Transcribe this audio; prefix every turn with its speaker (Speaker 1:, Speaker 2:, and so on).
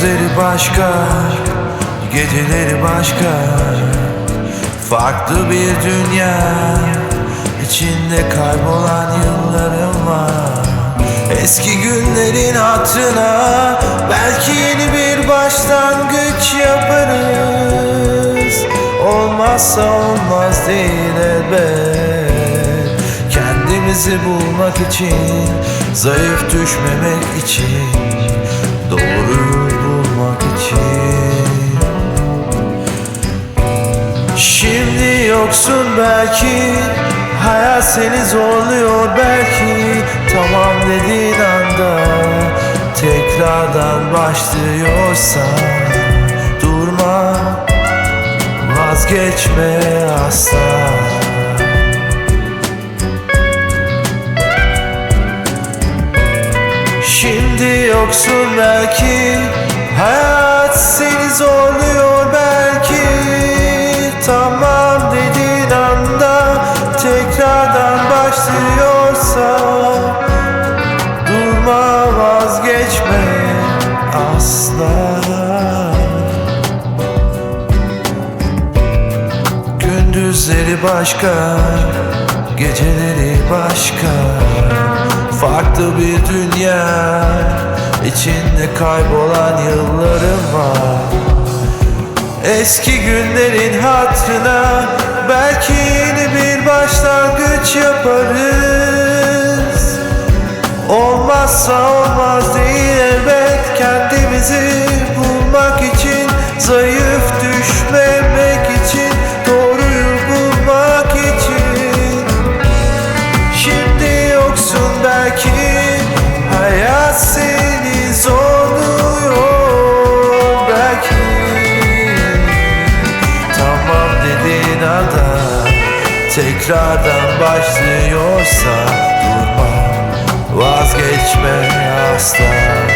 Speaker 1: Gündüzleri başka, geceleri başka. Farklı bir dünya içinde kaybolan yıllarım var. Eski günlerin hatırına belki yeni bir başlangıç yaparız. Olmazsa olmaz değil elbet. Kendimizi bulmak için, zayıf düşmemek için yoksun belki. Hayat seni zorluyor belki. Tamam dediğin anda Tekrardan başlıyorsan Durma Vazgeçme asla. Şimdi yoksun belki başlıyorsa Durma vazgeçme asla. Gündüzleri başka, geceleri başka. Farklı bir dünya içinde kaybolan yıllarım var. Eski günlerin hatırına belki yeni bir başlangıç yaparız Olmazsa olmaz değil elbet kendimizi bulmak için. Zayıf düşmemek için doğruyu bulmak için. Şimdi yoksun belki hayat seni zorluyor belki. Tamam dediğin anda tekrardan başlıyorsa durma Vazgeçme asla.